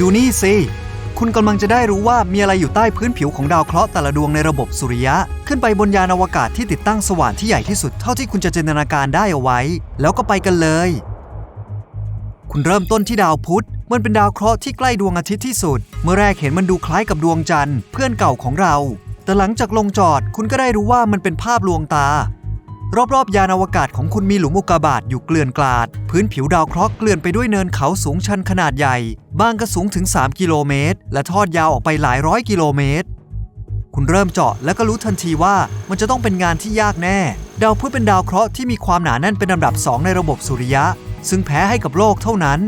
ดูนี่สิ คุณกำลังจะได้รู้ว่ามีอะไรอยู่ใต้พื้นผิวของดาวเคราะห์แต่ละดวงในระบบสุริยะ ขึ้นไปบนยานอวกาศที่ติดตั้งสว่านที่ใหญ่ที่สุดเท่าที่คุณจะจินตนาการได้เอาไว้ แล้วก็ไปกันเลย คุณเริ่มต้นที่ดาวพุธมันเป็นดาวเคราะห์ที่ใกล้ดวงอาทิตย์ที่สุด เมื่อแรกเห็นมันดูคล้ายกับดวงจันทร์เพื่อนเก่าของเรา แต่หลังจากลงจอดคุณก็ได้รู้ว่ามันเป็นภาพลวงตา รอบๆ ยานอวกาศของคุณมีหลุมอุกกาบาตอยู่เกลื่อนกลาด พื้นผิวดาวเคราะห์เกลื่อนไปด้วยเนินเขาสูงชันขนาดใหญ่ บางก็สูงถึง 3 กิโลเมตร และทอดยาวออกไปหลายร้อยกิโลเมตร คุณเริ่มเจาะแล้วก็รู้ทันทีว่ามันจะต้องเป็นงานที่ยากแน่ ดาวพุธเป็นดาวเคราะห์ที่มีความหนาแน่นเป็นอันดับ 2 ในระบบสุริยะ ซึ่งแพ้ให้กับโลกเท่านั้น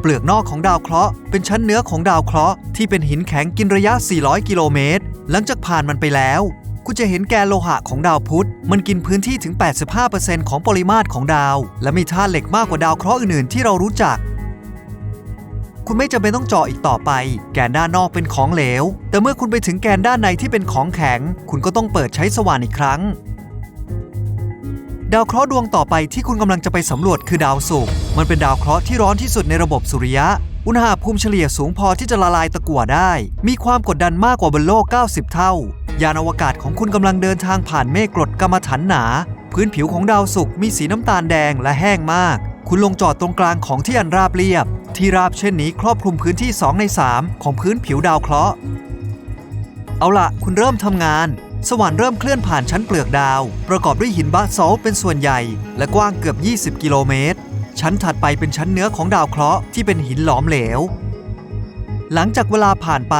เปลือกนอกของดาวเคราะห์เป็นชั้นเนื้อของดาวเคราะห์ที่เป็นหินแข็งกินระยะ 400 กิโลเมตร หลังจากผ่านมันไปแล้ว คุณจะเห็นแกนโลหะของดาวพุธ มันกินพื้นที่ถึง 85%ของปริมาตรของดาว และมีธาตุเหล็กมากกว่าดาวเคราะห์อื่นๆ ที่เรารู้จัก คุณไม่จำเป็นต้องเจาะอีกต่อไป แกนด้านนอกเป็นของเหลว แต่เมื่อคุณไปถึงแกนด้านในที่เป็นของแข็ง คุณก็ต้องเปิดใช้สว่านอีกครั้ง ดาวเคราะห์ดวงต่อไปที่คุณกำลังจะไปสำรวจคือดาวศุกร์ มันเป็นดาวเคราะห์ที่ร้อนที่สุดในระบบสุริยะอุณหภูมิเฉลี่ยสูงพอที่จะละลายตะกั่วได้ มีความกดดันมากกว่าบนโลก 90 เท่า ยานอวกาศของคุณกำลังเดินทางผ่านเมฆกรดกำมะถันหนา พื้นผิวของดาวศุกร์มีสีน้ำตาลแดงและแห้งมาก คุณลงจอดตรงกลางของที่อันราบเรียบ ที่ราบเช่นนี้ครอบคลุมพื้นที่ 2 ใน 3 ของพื้นผิวดาวเคราะห์เอาละคุณเริ่มทำงาน สว่านเริ่มเคลื่อนผ่านชั้นเปลือกดาว ประกอบด้วยหินบาซอลเป็นส่วนใหญ่ และกว้างเกือบ 20 กิโลเมตร ชั้นถัดไปเป็นชั้นเนื้อของดาวเคราะห์ที่เป็นหินหลอมเหลว หลังจากเวลาผ่านไป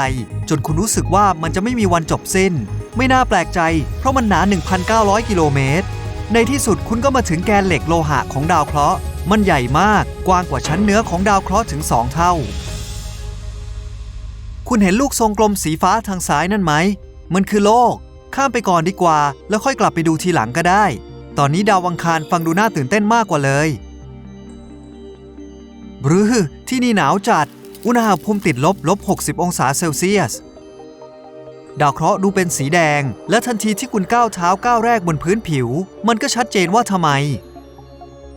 จนคุณรู้สึกว่ามันจะไม่มีวันจบสิ้น ไม่น่าแปลกใจ เพราะมันหนา 1,900 กิโลเมตร ในที่สุดคุณก็มาถึงแกนเหล็กโลหะของดาวเคราะห์ มันใหญ่มาก กว้างกว่าชั้นเนื้อของดาวเคราะห์ถึง 2 เท่า คุณเห็นลูกทรงกลมสีฟ้าทางซ้ายนั่นไหม มันคือโลก ข้ามไปก่อนดีกว่า แล้วค่อยกลับไปดูทีหลังก็ได้ ตอนนี้ดาวอังคารฟังดูน่าตื่นเต้นมากกว่าเลยบรือที่นี่หนาวจัด อุณหภูมิติดลบลบ 60 องศาเซลเซียส ดาวเคราะห์ดูเป็นสีแดง และทันทีที่คุณก้าวเท้าก้าวแรกบนพื้นผิว มันก็ชัดเจนว่าทำไม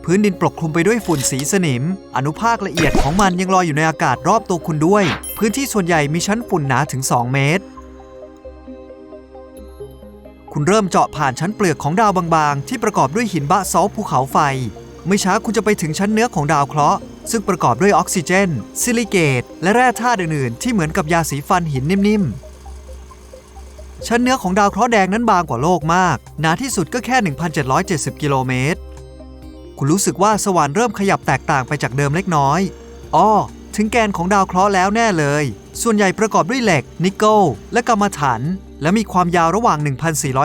พื้นดินปกคลุมไปด้วยฝุ่นสีสนิม อนุภาคละเอียดของมันยังลอยอยู่ในอากาศรอบตัวคุณด้วย พื้นที่ส่วนใหญ่มีชั้นฝุ่นหนาถึง 2 เมตรคุณเริ่มเจาะผ่านชั้นเปลือกของดาวบางๆ ที่ประกอบด้วยหินบะซอลภูเขาไฟ ไม่ช้าคุณจะไปถึงชั้นเนื้อของดาวเคราะห์ ซึ่งประกอบด้วยออกซิเจน ซิลิเกต และแร่ธาตุอื่นๆ ที่เหมือนกับยาสีฟันหินนิ่มๆ ชั้นเนื้อของดาวเคราะห์แดงนั้นบางกว่าโลกมาก หนาที่สุดก็แค่ 1,770 กิโลเมตร คุณรู้สึกว่าสว่านเริ่มขยับแตกต่างไปจากเดิมเล็กน้อย อ้อ ถึงแกนของดาวเคราะห์แล้วแน่เลย ส่วนใหญ่ประกอบด้วยเหล็ก นิกเกิล และกัมมันถัน และมีความยาวระหว่าง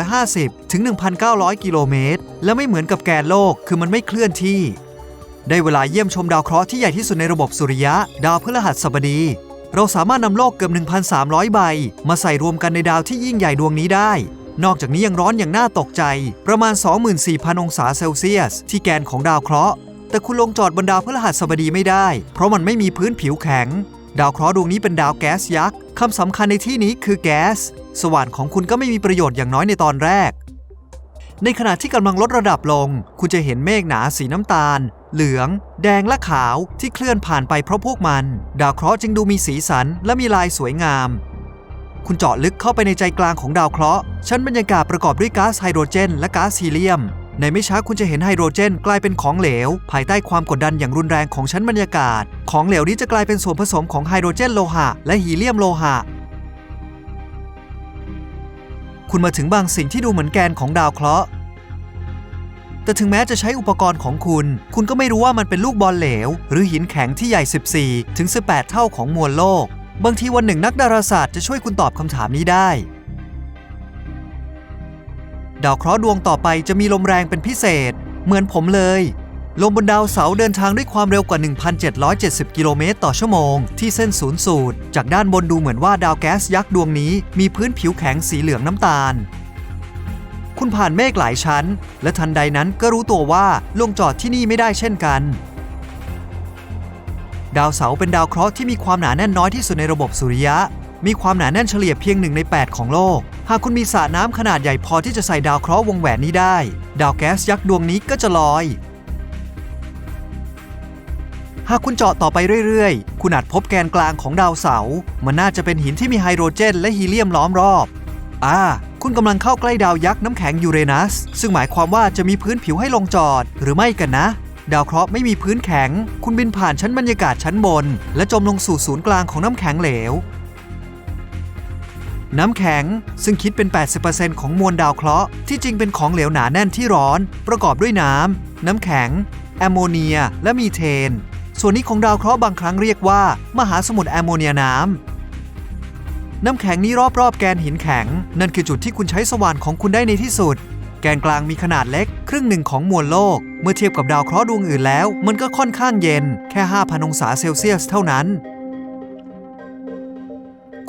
1,450 ถึง 1,900 กิโลเมตร และไม่เหมือนกับแกนโลก คือมันไม่เคลื่อนที่ ได้เวลาเยี่ยมชมดาวเคราะห์ที่ใหญ่ที่สุดในระบบสุริยะ ดาวพฤหัสบดี เราสามารถนำโลกเกือบ 1,300 ใบ มาใส่รวมกันในดาวที่ยิ่งใหญ่ดวงนี้ได้ นอกจากนี้ยังร้อนอย่างน่าตกใจ ประมาณ 24,000 องศาเซลเซียส ที่แกนของดาวเคราะห์ แต่คุณลงจอดบนดาวพฤหัสบดีไม่ได้ เพราะมันไม่มีพื้นผิวแข็ง ดาวเคราะห์ดวงนี้เป็นดาวแก๊สยักษ์คำสำคัญในที่นี้คือแก๊ส สว่านของคุณก็ไม่มีประโยชน์อย่างน้อยในตอนแรกในขณะที่กำลังลดระดับลง คุณจะเห็นเมฆหนาสีน้ำตาล เหลือง แดงและขาวที่เคลื่อนผ่านไปเพราะพวกมัน ดาวเคราะห์จึงดูมีสีสันและมีลายสวยงาม คุณเจาะลึกเข้าไปในใจกลางของดาวเคราะห์ชั้นบรรยากาศประกอบด้วยก๊าซไฮโดรเจน และก๊าซฮีเลียม ในไม่ช้าคุณจะเห็นไฮโดรเจนกลายเป็นของเหลว ภายใต้ความกดดันอย่างรุนแรงของชั้นบรรยากาศ ของเหลวนี้จะกลายเป็นส่วนผสมของไฮโดรเจนโลหะและฮีเลียมโลหะคุณมาถึงบางสิ่งที่ดูเหมือนแกนของดาวเคราะห์ แต่ถึงแม้จะใช้อุปกรณ์ของคุณ คุณก็ไม่รู้ว่ามันเป็นลูกบอลเหลว หรือหินแข็งที่ใหญ่ 14 ถึง 18 เท่าของมวลโลก บางทีวันหนึ่งนักดาราศาสตร์จะช่วยคุณตอบคำถามนี้ได้ ดาวเคราะห์ดวงต่อไปจะมีลมแรงเป็นพิเศษ เหมือนผมเลย ลมบนดาวเสาเดินทางด้วยความเร็วกว่า 1,770 กิโลเมตรต่อชั่วโมง ที่เส้นศูนย์สูตร จากด้านบนดูเหมือนว่าดาวแก๊สยักษ์ดวงนี้ มีพื้นผิวแข็งสีเหลืองน้ำตาล คุณผ่านเมฆหลายชั้น และทันใดนั้นก็รู้ตัวว่าลงจอดที่นี่ไม่ได้เช่นกัน ดาวเสาร์เป็นดาวเคราะห์ที่มีความหนาแน่นน้อยที่สุดในระบบสุริยะ มีความหนาแน่นเฉลี่ยเพียงหนึ่งใน 8 ของโลก หากคุณมีสระน้ำขนาดใหญ่พอที่จะใส่ดาวเคราะห์วงแหวนนี้ได้ ดาวแก๊สยักษ์ดวงนี้ก็จะลอยหากคุณเจาะต่อไปเรื่อยๆ คุณอาจพบแกนกลางของดาวเสาร์ มันน่าจะเป็นหินที่มีไฮโดรเจนและฮีเลียมล้อมรอบ อ่า คุณกำลังเข้าใกล้ดาวยักษ์น้ำแข็งยูเรนัส ซึ่งหมายความว่าจะมีพื้นผิวให้ลงจอด หรือไม่กันนะ ดาวเคราะห์ไม่มีพื้นแข็ง คุณบินผ่านชั้นบรรยากาศชั้นบน และจมลงสู่ศูนย์กลางของน้ำแข็งเหลว น้ำแข็งซึ่งคิดเป็น 80%ของมวลดาวเคราะห์ที่จริงเป็นของเหลวหนาแน่นที่ร้อน ประกอบด้วยน้ำน้ำแข็ง แอมโมเนีย และมีเทน ส่วนนี้ของดาวเคราะห์บางครั้งเรียกว่า มหาสมุทรแอมโมเนียน้ำ น้ำแข็งนี้รอบๆ แกนหินแข็ง นั่นคือจุดที่คุณใช้สว่านของคุณได้ในที่สุด แกนกลางมีขนาดเล็ก ครึ่งหนึ่งของมวลโลก เมื่อเทียบกับดาวเคราะห์ดวงอื่นแล้ว มันก็ค่อนข้างเย็น แค่ 5,000 องศาเซลเซียสเท่านั้น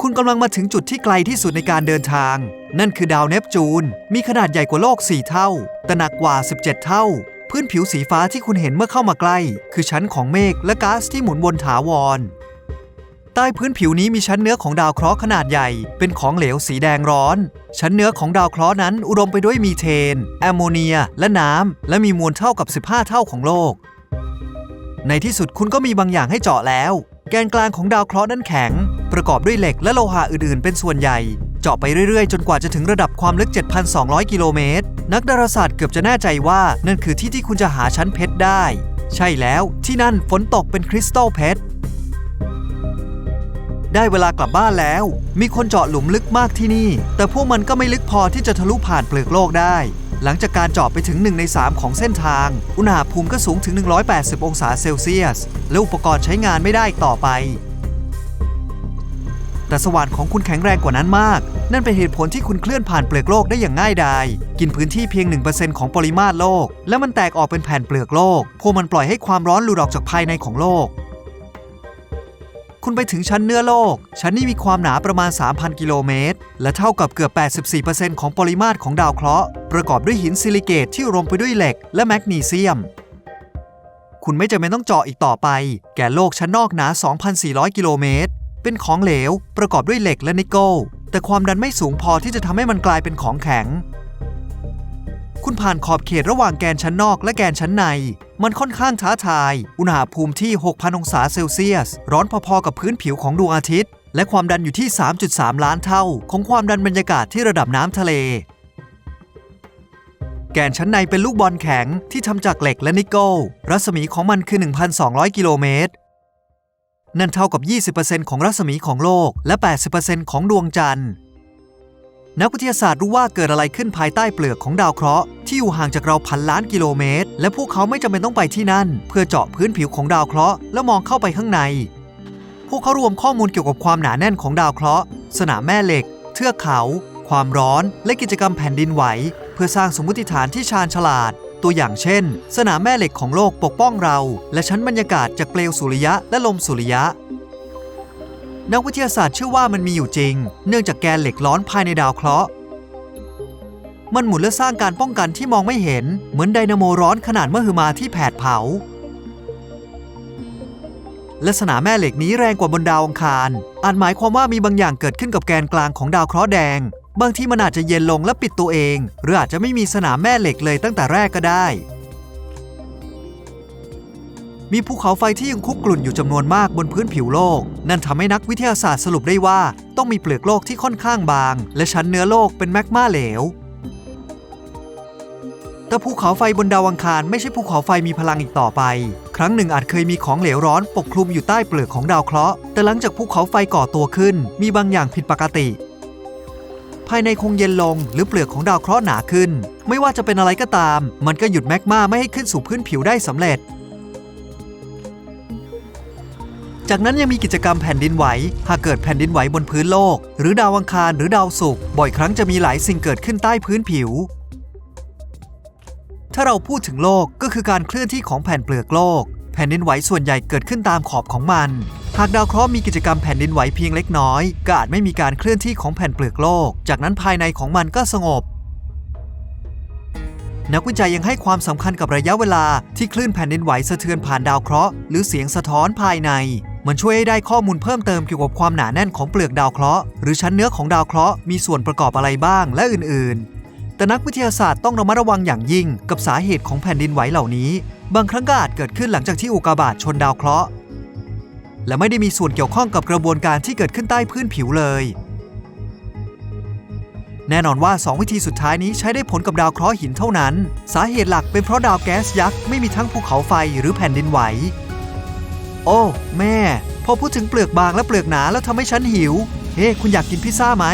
คุณกำลังมาถึงจุดที่ไกลที่สุดในการเดินทาง นั่นคือดาวเนปจูน มีขนาดใหญ่กว่าโลก 4 เท่า แต่หนักกว่า 17 เท่าพื้นผิวสีฟ้าที่คุณเห็นเมื่อเข้ามาใกล้ คือชั้นของเมฆและก๊าซที่หมุนวนถาวร ใต้พื้นผิวนี้มีชั้นเนื้อของดาวเคราะห์ขนาดใหญ่ เป็นของเหลวสีแดงร้อน ชั้นเนื้อของดาวเคราะห์นั้นอุดมไปด้วยมีเทน แอมโมเนีย และน้ำ และมีมวลเท่ากับ 15 เท่าของโลก ในที่สุดคุณก็มีบางอย่างให้เจาะแล้ว แกนกลางของดาวเคราะห์นั้นแข็ง ประกอบด้วยเหล็กและโลหะอื่นๆ เป็นส่วนใหญ่ เจาะไปเรื่อยๆ จนกว่าจะถึงระดับความลึก 7,200 กิโลเมตร นักดาราศาสตร์เกือบจะแน่ใจว่านั่นคือที่ที่คุณจะหาชั้นเพชรได้ ใช่แล้วที่นั่นฝนตกเป็นคริสตัลเพชร ได้เวลากลับบ้านแล้ว มีคนเจาะหลุมลึกมากที่นี่ แต่พวกมันก็ไม่ลึกพอที่จะทะลุผ่านเปลือกโลกได้ หลังจากการเจาะไปถึง 1 ใน 3 ของเส้นทาง อุณหภูมิก็สูงถึง 180 องศาเซลเซียส และอุปกรณ์ใช้งานไม่ได้อีกต่อไป แต่สว่านของคุณแข็งแรงกว่านั้นมาก นั่นเป็นเหตุผลที่คุณเคลื่อนผ่านเปลือกโลกได้อย่างง่ายดาย กินพื้นที่เพียง 1%ของปริมาตรโลก และมันแตกออกเป็นแผ่นเปลือกโลก พวกมันปล่อยให้ความร้อนหลุดออกจากภายในของโลก คุณไปถึงชั้นเนื้อโลก ชั้นนี้มีความหนาประมาณ 3,000 กิโลเมตร และเท่ากับเกือบ 84%ของปริมาตรของดาวเคราะห์ประกอบด้วยหินซิลิเกตที่รวมไปด้วยเหล็กและแมกนีเซียม คุณไม่จำเป็นต้องเจาะอีกต่อไป แก่โลกชั้นนอกหนา 2,400 กิโลเมตร เป็นของเหลว ประกอบด้วยเหล็กและนิกเกิลแต่ความดันไม่สูงพอที่จะทำให้มันกลายเป็นของแข็ง คุณผ่านขอบเขตระหว่างแกนชั้นนอกและแกนชั้นใน มันค่อนข้างท้าทาย อุณหภูมิที่ 6,000 องศาเซลเซียส ร้อนพอๆกับพื้นผิวของดวงอาทิตย์ และความดันอยู่ที่ 3.3 ล้านเท่า ของความดันบรรยากาศที่ระดับน้ำทะเล แกนชั้นในเป็นลูกบอลแข็งที่ทำจากเหล็กและนิกเกิล รัศมีของมันคือ 1,200 กิโลเมตรนั่นเท่ากับ 20%ของรัศมีของโลก และ 80%ของดวงจันทร์ นักวิทยาศาสตร์รู้ว่าเกิดอะไรขึ้นภายใต้เปลือกของดาวเคราะห์ที่อยู่ห่างจากเราพันล้านกิโลเมตร และพวกเขาไม่จำเป็นต้องไปที่นั่น เพื่อเจาะพื้นผิวของดาวเคราะห์แล้วมองเข้าไปข้างใน พวกเขารวมข้อมูลเกี่ยวกับความหนาแน่นของดาวเคราะห์ สนามแม่เหล็ก เทือกเขา ความร้อน และกิจกรรมแผ่นดินไหว เพื่อสร้างสมมติฐานที่ชาญฉลาด ตัวอย่างเช่น สนามแม่เหล็กของโลกปกป้องเรา และชั้นบรรยากาศจากเปลวสุริยะและลมสุริยะ นักวิทยาศาสตร์เชื่อว่ามันมีอยู่จริง เนื่องจากแกนเหล็กร้อนภายในดาวเคราะห์ มันหมุนและสร้างการป้องกันที่มองไม่เห็น เหมือนไดนาโมร้อนขนาดมหึมาที่แผดเผา และสนามแม่เหล็กนี้แรงกว่าบนดาวอังคารอาจหมายความว่ามีบางอย่างเกิดขึ้นกับแกนกลางของดาวเคราะห์แดง บางที่มันอาจจะเย็นลงและปิดตัวเอง หรืออาจจะไม่มีสนามแม่เหล็กเลยตั้งแต่แรกก็ได้ มีภูเขาไฟที่ยังคุกกลุ่นอยู่จำนวนมากบนพื้นผิวโลก นั่นทำให้นักวิทยาศาสตร์สรุปได้ว่าต้องมีเปลือกโลกที่ค่อนข้างบาง และชั้นเนื้อโลกเป็นแมกมาเหลว แต่ภูเขาไฟบนดาวอังคารไม่ใช่ภูเขาไฟมีพลังอีกต่อไป ครั้งหนึ่งอาจเคยมีของเหลวร้อนปกคลุมอยู่ใต้เปลือกของดาวเคราะห์ แต่หลังจากภูเขาไฟก่อตัวขึ้น มีบางอย่างผิดปกติ ภายในคงเย็นลงหรือเปลือกของดาวเคราะห์หนาขึ้น ไม่ว่าจะเป็นอะไรก็ตาม มันก็หยุดแมกมาไม่ให้ขึ้นสู่พื้นผิวได้สำเร็จ จากนั้นยังมีกิจกรรมแผ่นดินไหว หากเกิดแผ่นดินไหวบนพื้นโลก หรือดาวอังคารหรือดาวศุกร์บ่อยครั้งจะมีหลายสิ่งเกิดขึ้นใต้พื้นผิว ถ้าเราพูดถึงโลกก็คือการเคลื่อนที่ของแผ่นเปลือกโลก แผ่นดินไหวส่วนใหญ่เกิดขึ้นตามขอบของมัน หากดาวเคราะห์มีกิจกรรมแผ่นดินไหวเพียงเล็กน้อยก็อาจไม่มีการเคลื่อนที่ของแผ่นเปลือกโลก จากนั้นภายในของมันก็สงบนักวิจัยยังให้ความสำคัญกับระยะเวลาที่คลื่นแผ่นดินไหวสะเทือนผ่านดาวเคราะห์ หรือเสียงสะท้อนภายใน มันช่วยให้ได้ข้อมูลเพิ่มเติมเกี่ยวกับความหนาแน่นของเปลือกดาวเคราะห์หรือชั้นเนื้อของดาวเคราะห์มีส่วนประกอบอะไรบ้างและอื่นๆ แต่นักวิทยาศาสตร์ต้องระมัดระวังอย่างยิ่งกับสาเหตุของแผ่นดินไหวเหล่านี้ บางครั้งก็อาจเกิดขึ้นหลังจากที่อุกกาบาตชนดาวเคราะห์และไม่ได้มีส่วนเกี่ยวข้องกับกระบวนการที่เกิดขึ้นใต้พื้นผิวเลย แน่นอนว่า 2 วิธีสุดท้ายนี้ใช้ได้ผลกับดาวเคราะห์หินเท่านั้น สาเหตุหลักเป็นเพราะดาวแก๊สยักษ์ไม่มีทั้งภูเขาไฟหรือแผ่นดินไหว โอ้ แม่ พอพูดถึงเปลือกบางและเปลือกหนาแล้วทำให้ฉันหิว เฮ้ คุณอยากกินพิซซ่าไหม